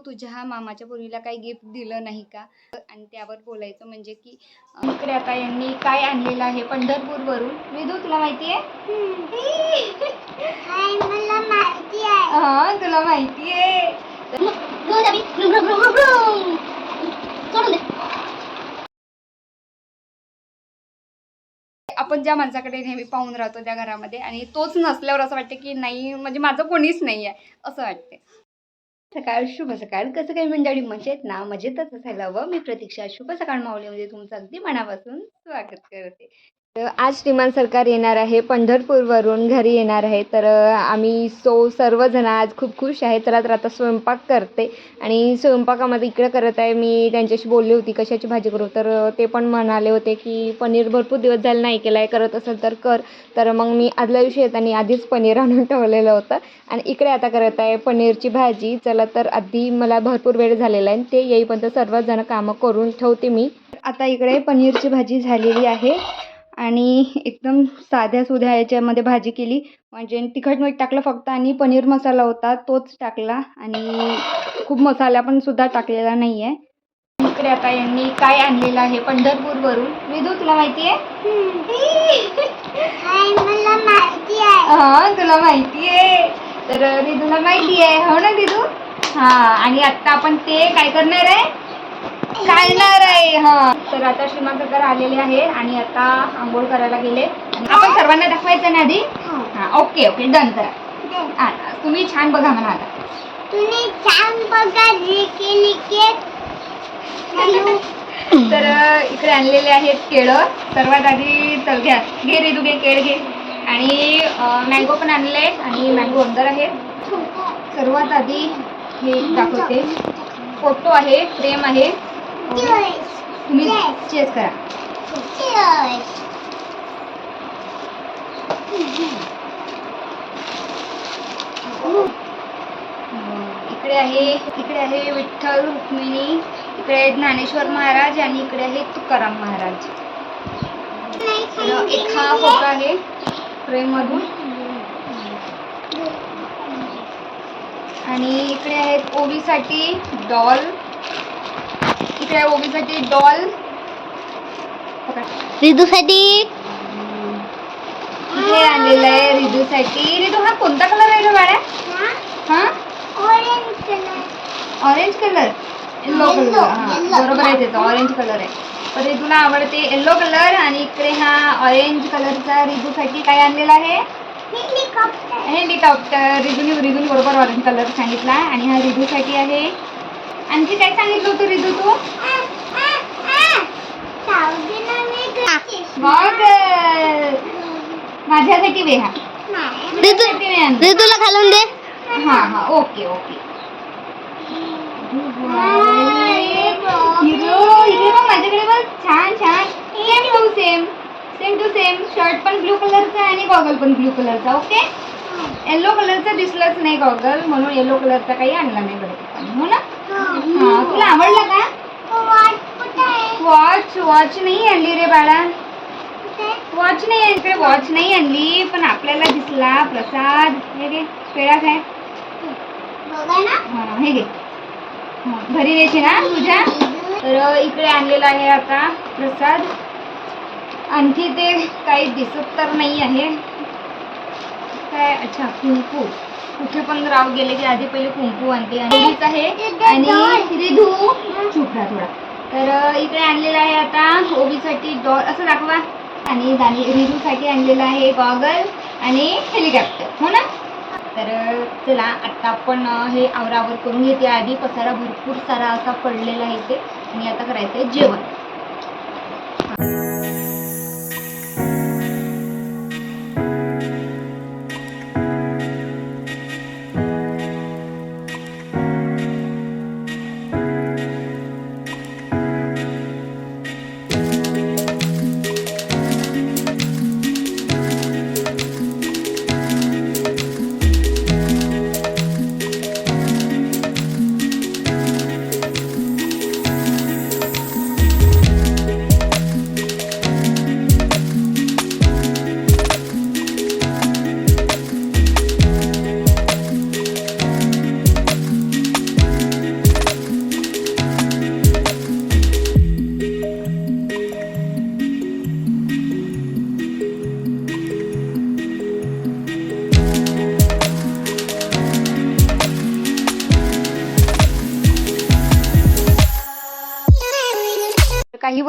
तुझ्या मामाच्या पोरीला काही गिफ्ट दिलं नाही का? आणि त्यावर बोलायचं म्हणजे की इकडे आता यांनी काय आणलेलं आहे पंढरपूरवरून? विदू तुला माहिती आहे? हा तुला माहिती आहे. आपण ज्या माणसाकडे नेहमी पाहून राहतो त्या घरामध्ये आणि तोच नसल्यावर असं वाटतं की नाही म्हणजे माझं कोणीच नाही आहे असं वाटते सकाळ शुभ सकाळ. कसं काही मंडळी? मजेत ना? मजेतच असायला हवं. मी प्रतीक्षा शुभ सकाळ माऊलीमध्ये तुमचं अगदी मनापासून स्वागत करते. आज श्रीमान सरकार येणार आहे पंढरपूरवरून घरी येणार आहे. तर आम्ही सो सर्वजण आज खूप खुश आहे. चला तर आता स्वयंपाक करते. आणि स्वयंपाकामध्ये इकडं करत आहे मी त्यांच्याशी बोलली होती कशाची भाजी करू? तर ते पण म्हणाले होते की पनीर भरपूर दिवस झाले नाही केलं आहे करत असेल तर कर. तर मग मी आदल्या दिवशी येताना आधीच पनीर आणून ठेवलेलं होतं. आणि इकडे आता करत आहे पनीरची भाजी. चला तर आधी मला भरपूर वेळ झालेला आहे ते येईपर्यंत सर्वजण कामं करून ठेवते मी. आता इकडे पनीरची भाजी झालेली आहे. आणि एकदम साध्या सुध्या याच्यामध्ये भाजी केली. म्हणजे तिखट मीठ टाकलं फक्त आणि पनीर मसाला होता तोच टाकला. आणि खूप मसाला पण सुद्धा टाकलेला नाही आहे इकडे आता यांनी काय आणलेलं आहे पंढरपूरवरून. विदू तुला माहिती आहे? हा तुला माहिती आहे. तर रिदूला माहिती आहे. हो ना रिदू हा आणि आता आपण ते काय करणार आहे? खाणार आहे हा. तर आता श्रीमान सरकार आलेले आहे आणि आता आंघोळ करायला गेले. आपण सर्वांना दाखवायचं ना आधी? हा. ओके ओके डन करा. हा तुम्ही छान बघा म्हणा आता. तुम्ही छान बघा तर अ, इकडे आणलेले आहेत केळं. सर्वात आधी चल घ्या. घे रिदू घे केळ घे. आणि मँगो पण आणले आणि मँगो अंदर आहेत सर्वात आधी हे दाखवते. फोटो आहे फ्रेम आहे. तुम्ही चेस करा. इकडे आहे इकडे आहे विठ्ठल रुक्मिणी इकडे आहे ज्ञानेश्वर महाराज आणि इकडे आहे तुकाराम महाराज. एक हा फोटो आहे फ्रेम मधून आणि इकडे आहेत ओवीसाठी डॉल. इकडे आहे ओवीसाठी डॉल रिदूसाठी? इथे आणलेलं आहे रिदूसाठी. रिदू हा कोणता कलर आहे बाळा हा? Orange colour orange colour yellow हा. बरोबर आहे त्याचा ऑरेंज कलर आहे. तर रिदूला आवडते येल्लो कलर आणि इकडे हा ऑरेंज कलरचा रिदूसाठी काय आणलेला आहे? हेलिकॉप्टर हेलिकॉप्टर रिदूने रिदूने बरोबर ऑरेंज कलर सांगितला आणि हा रिदूसाठी आहे आणखी काय सांगितलं होतं रिदू तू? मग माझ्यासाठी वे हा माझ्यासाठी वे आणलं. ऋतूला घालून दे. हा हा ओके ओके. हिरो हिरो बघ माझ्याकडे बघ. छान छान. Same to same same to same shirt पण ब्लू कलरचा आणि गॉगल पण ब्लू कलरचा ओके येल्लो कलरचा दिसलाच नाही गॉगल म्हणून येल्लो कलरचा काही आणला नाही बरं. हो ना? तुला आवडला का? वॉच वॉच नाही आणली रे बाळा. वॉच नाही इकडे वॉच नाही आणली पण आपल्याला दिसला प्रसाद. हे घे पेढा काय हा हे घे. घरी द्यायची ना तुझ्या. तर इकडे आणलेला आहे आता प्रसाद. आणखी ते काही दिसत तर नाही आहे. काय? अच्छा कुंकू. कुठे पण राव गेले की आधी पहिले कुंकू आणते. आणि रिधू राहा थोडा. तर इकडे आणलेला आहे आता ओबीसाठी डॉल असं दाखवा. आणि रिधूसाठी आणलेलं आहे गॉगल आणि हेलिकॉप्टर. हो ना? तर चला आता आपण हे आवरावर करून घेते आधी. पसारा भरपूर सारा असा पडलेला आहे ते आणि आता करायचं आहे जेवण.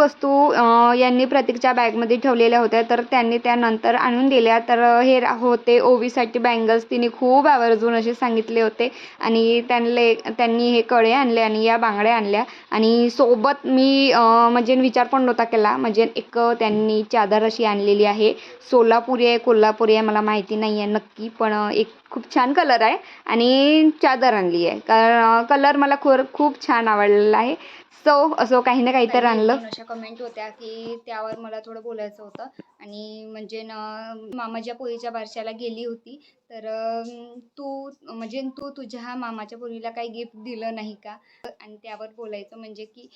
वस्तू यांनी प्रतीकच्या बॅगमध्ये ठेवलेल्या होत्या. तर त्यांनी त्या नंतर आणून दिल्या. तर हे रा- होते ओवीसाठी बँगल्स. तिने खूप आवर्जून असे सांगितले होते. आणि त्यांले त्यांनी हे कळे आणले आणि या बांगड्या आणल्या. आणि सोबत मी म्हणजे विचार पण नव्हता केला. म्हणजे एक त्यांनी चादर अशी आणलेली आहे. सोलापुरी आहे कोल्हापुरी आहे मला माहिती नाही आहे नक्की. पण एक खूप छान कलर आहे आणि चादर आणली आहे. कारण कलर मला खूर खूप छान आवडलेला आहे. सो असो काही ना काही तर आणलं. अशा कमेंट होत्या की त्यावर मला थोडं बोलायचं होतं. आणि म्हणजे न मामाच्या पोरीच्या बारशाला गेली होती. तर तू म्हणजे तू तुझ्या मामाच्या पोरीला काही गिफ्ट दिलं नाही का? आणि त्यावर बोलायचं म्हणजे की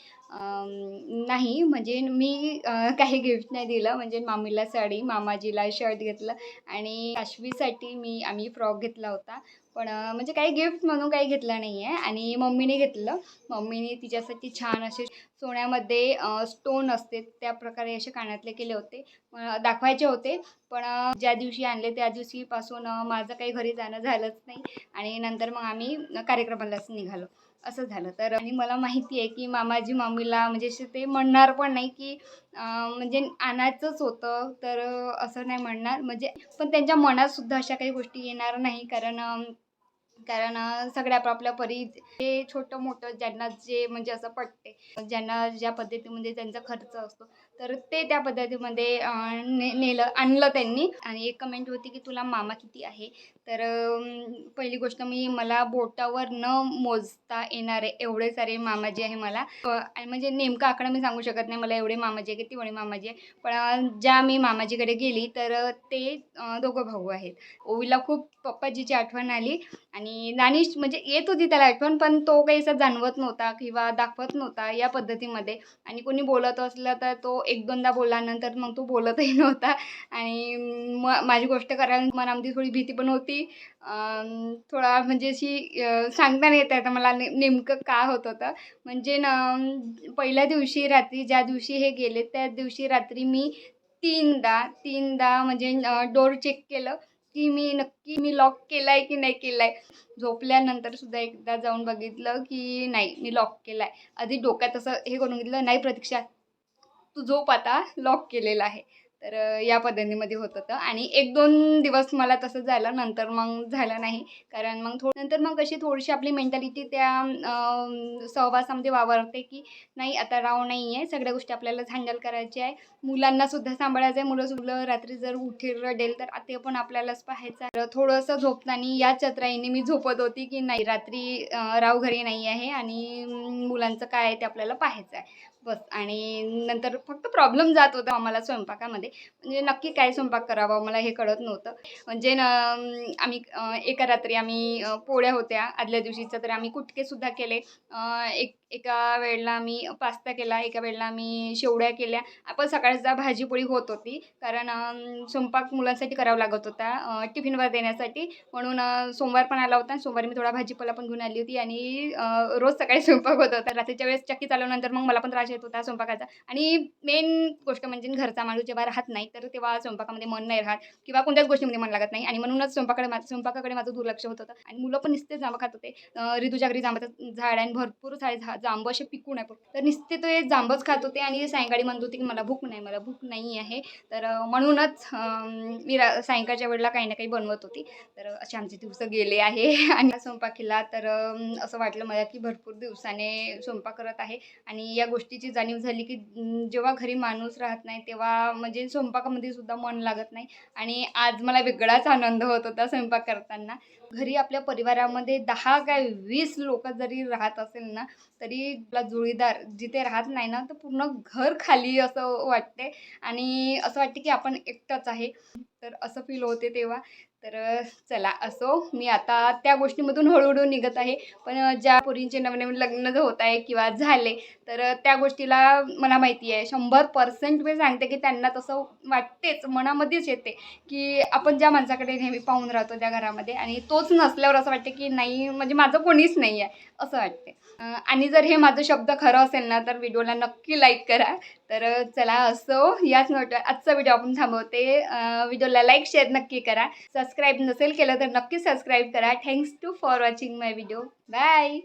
नाही म्हणजे मी काही गिफ्ट नाही दिलं. म्हणजे मामीला साडी मामाजीला शर्ट घेतलं. आणि काशवीसाठी मी आम्ही फ्रॉक घेतला होता. पण म्हणजे काही गिफ्ट म्हणून काही घेतलं नाही आहे आणि मम्मीने घेतलं. मम्मीने तिच्यासाठी छान असे सोन्यामध्ये स्टोन असते. त्या प्रकारे असे कानातले केले होते. दाखवायचे होते. पण ज्या दिवशी आणले त्या दिवशीपासून माझं काही घरी जाणं झालंच नाही. आणि नंतर मग आम्ही कार्यक्रमालाच निघालो. असं झालं. तर आणि मला माहिती आहे की मामाजी मम्मीला म्हणजे असे ते म्हणणार पण नाही की म्हणजे आणायचंच होतं. तर असं नाही म्हणणार. म्हणजे पण त्यांच्या मनात सुद्धा अशा काही गोष्टी येणार नाही. कारण कारण सगळ्या आपापल्या परी जे छोटं मोठं ज्यांना जे म्हणजे असं पटते ज्यांना ज्या पद्धतीमध्ये त्यांचा खर्च असतो तर ते त्या पद्धतीमध्ये ने नेलं आणलं त्यांनी. आणि एक कमेंट होती की तुला मामा किती आहे? तर पहिली गोष्ट मी मला बोटावर न मोजता येणारे एवढे सारे मामाजी आहे मला. आणि म्हणजे नेमका आकडा मी सांगू शकत नाही मला एवढे मामाजी आहे किती वडे मामाजी आहे. पण ज्या मी मामाजीकडे गेली तर ते दोघं भाऊ आहेत. ओवीला खूप पप्पाजीची आठवण आली. आणि दानिश म्हणजे येत होती त्याला आठवण पण तो काही असं जाणवत नव्हता किंवा दाखवत नव्हता या पद्धतीमध्ये. आणि कोणी बोलत असलं तर तो एक दोनदा बोलल्यानंतर मग तो बोलतही नव्हता. आणि म माझी गोष्ट करायला मनामध्ये थोडी भीती पण होती. थोडा म्हणजे अशी सांगता नाही येत आहे आता मला ने नेमकं का होत होतं. म्हणजे न पहिल्या दिवशी रात्री ज्या दिवशी हे गेले त्या दिवशी रात्री मी तीनदा तीनदा म्हणजे डोर चेक केलं. की मी नक्की मी लॉक केला आहे की नाही केला आहे झोपल्यानंतर सुद्धा एकदा जाऊन बघितलं की नाही मी लॉक केला आहे आधी डोक्यात असं हे करून घेतलं नाही प्रतीक्षा तू झोप आता लॉक केलेला आहे. तर या पद्धतीमध्ये होत होतं. आणि एक दोन दिवस मला तसं झालं नंतर मग झालं नाही. कारण मग थो नंतर मग कशी थोडीशी आपली मेंटॅलिटी त्या सहवासामध्ये वावरते की नाही आता राव नाही आहे सगळ्या गोष्टी आपल्याला हँडल करायच्या आहे. मुलांनासुद्धा सांभाळायचं आहे. मुलं सुद्धा रात्री जर उठेल रडेल तर ते पण आपल्यालाच पाहायचं आहे. तर थोडंसं झोपताना या चत्राईने मी झोपत होती की नाही रात्री राव घरी नाही आहे आणि मुलांचं काय आहे ते आपल्याला पाहायचं आहे. बस. आणि नंतर फक्त प्रॉब्लेम जात होता आम्हाला स्वयंपाकामध्ये. म्हणजे नक्की काय स्वयंपाक करावा मला हे कळत नव्हतं. म्हणजे न आम्ही एका रात्री आम्ही पोळ्या होत्या. आदल्या दिवशीचं तर आम्ही कुटकेसुद्धा केले. एक एका वेळेला मी पास्ता केला एका वेळेला मी शेवड्या केल्या. आपण सकाळचा भाजीपोळी होत होती. कारण स्वयंपाक मुलांसाठी करावा लागत होता टिफिनवर देण्यासाठी. म्हणून सोमवार पण आला होता. आणि सोमवारी मी थोडा भाजीपाला पण घेऊन आली होती. आणि रोज सकाळी स्वयंपाक होत होता. रात्रीच्या वेळेस चक्की चालवल्यानंतर मग मला पण त्रास येत होता स्वयंपाकाचा. आणि मेन गोष्ट म्हणजे घरचा माणूस जेव्हा राहत नाही तर तेव्हा स्वयंपाकामध्ये मन नाही राहत. किंवा कोणत्याच गोष्टीमध्ये मन लागत नाही. आणि म्हणूनच स्वयंपाकडे मा स्वयंपाकाकडे माझं दुर्लक्ष होत होतं. आणि मुलं पण नुसते जांब खात होते. अं, घरी जांबाचं झाड आणि भरपूर सारे झा जांब असे पिकून आहे तर निसते तो हे जांबच खात होते आणि सायंकाळी म्हणत होते की मला भूक नाही मला भूक नाही आहे. तर म्हणूनच मी रा सायंकाळच्या वेळेला काही ना काही बनवत होती. तर असे आमचे दिवस गेले आहे. आणि स्वयंपाक केला तर असं वाटलं मला की भरपूर दिवसाने स्वयंपाक करत आहे. आणि या गोष्टीची जाणीव झाली की जेव्हा घरी माणूस राहत नाही तेव्हा म्हणजे स्वयंपाकामध्ये सुद्धा मन लागत नाही. आणि आज मला वेगळाच आनंद होत होता स्वयंपाक करताना. घरी आपल्या परिवारामध्ये दहा काय वीस लोक जरी राहत असेल ना तरी तरी आपला जोडीदार जिथे राहत नाही ना तर पूर्ण घर खाली असं वाटते. आणि असं वाटते की आपण एकटंच आहे. तर असं फील होते तेव्हा. तर चला असो मी आता त्या गोष्टीमधून हळूहळू निघत आहे. पण ज्या पोरींचे नवनवीन लग्न होत आहे किंवा झाले तर त्या गोष्टीला मला माहिती आहे शंभर पर्सेंट मी सांगते की त्यांना तसं वाटतेच मनामध्येच येते की आपण ज्या माणसाकडे नेहमी पाहून राहतो त्या घरामध्ये आणि तोच नसल्यावर असं वाटते की नाही म्हणजे माझं कोणीच नाही आहे असं वाटते. आणि जर हे माझं शब्द खरं असेल ना तर व्हिडिओला नक्की लाईक करा. तर चला असो याच नोट आजचा व्हिडिओ आपण थांबवते. व्हिडिओ व्हिडिओला लाईक शेअर नक्की करा. सबस्क्राईब नसेल केलं तर नक्की सबस्क्राईब करा. Thanks to for watching my video bye